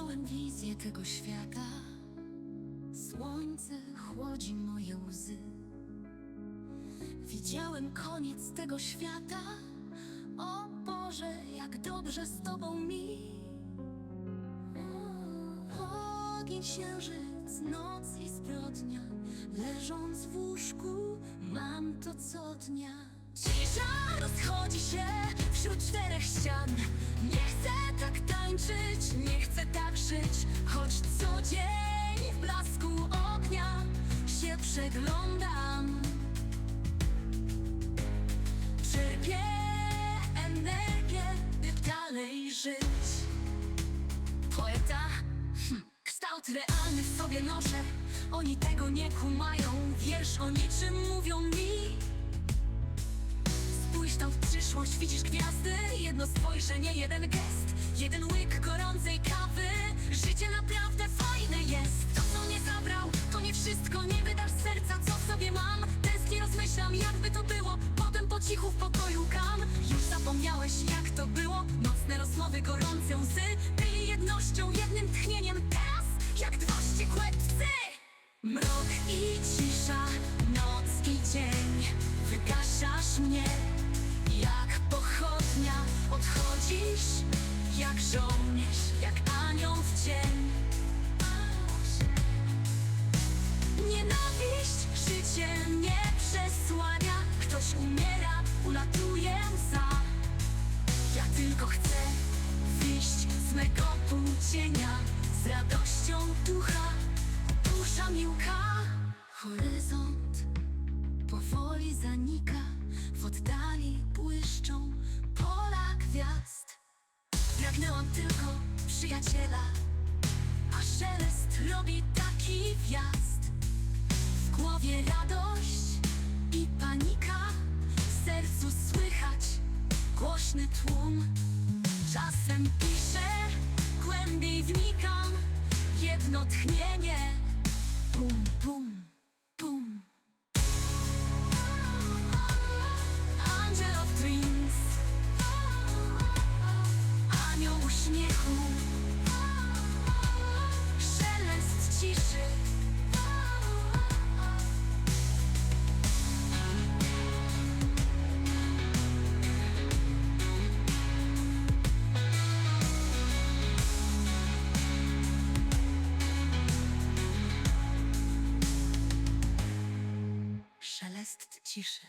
Miałem wizję tego świata. Słońce chłodzi moje łzy. Widziałem koniec tego świata. O Boże, jak dobrze z Tobą mi. Ogień, księżyc, noc i zbrodnia. Leżąc w łóżku, mam to co dnia. Cisza rozchodzi się wśród czterech ścian. Nie chcę tak tańczyć, nie chcę tak żyć, choć co dzień w blasku ognia się przeglądam. Czerpię energię, by dalej żyć. Poeta, hm, kształt realny w sobie noszę. Oni tego nie kumają, wiersz o niczym mówią mi. Spójrz tam w przyszłość, widzisz gwiazdy? Jedno spojrzenie, jeden gest. Jeden łyk gorącej kawy. Życie naprawdę fajne jest. To co nie zabrał, to nie wszystko. Nie wydasz serca, co w sobie mam. Tęsknię, rozmyślam, jakby to było. Potem po cichu w pokoju kam. Już zapomniałeś, jak to było. Nocne rozmowy, gorące łzy półcienia Z radością ducha. Dusza miłka Horyzont powoli zanika. W oddali błyszczą pola gwiazd. Pragnęłam tylko przyjaciela A szelest robi taki wjazd. W głowie radość i panika. W sercu słychać głośny tłum. Czasem piszę, głębiej wnikam Jedno tchnienie. Bum, bum, ciszy